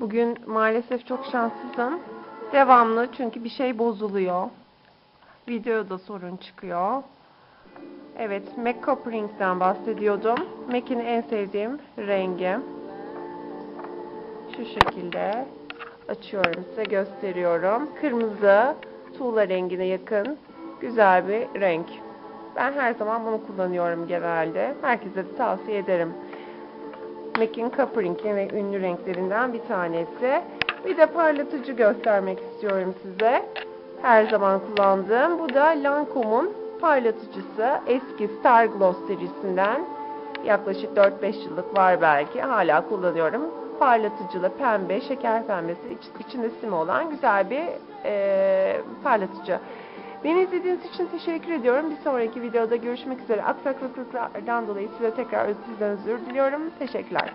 Bugün maalesef çok şanssızım. Devamlı çünkü bir şey bozuluyor. Videoda sorun çıkıyor. Evet, MAC Coppering'den bahsediyordum. MAC'in en sevdiğim rengi. Şu şekilde açıyorum size gösteriyorum. Kırmızı, tuğla rengine yakın güzel bir renk. Ben her zaman bunu kullanıyorum genelde. Herkese de tavsiye ederim. MAC'in Coppering'in ve ünlü renklerinden bir tanesi. Bir de parlatıcı göstermek istiyorum size. Her zaman kullandığım. Bu da Lancome'un parlatıcısı. Eski Star Gloss serisinden. Yaklaşık 4-5 yıllık var belki. Hala kullanıyorum. Parlatıcılı pembe, şeker pembesi, iç- içinde sim olan güzel bir eee, parlatıcı. Beni izlediğiniz için teşekkür ediyorum. Bir sonraki videoda görüşmek üzere. Aksaklıklardan dolayı size tekrar sizden özür diliyorum. Teşekkürler.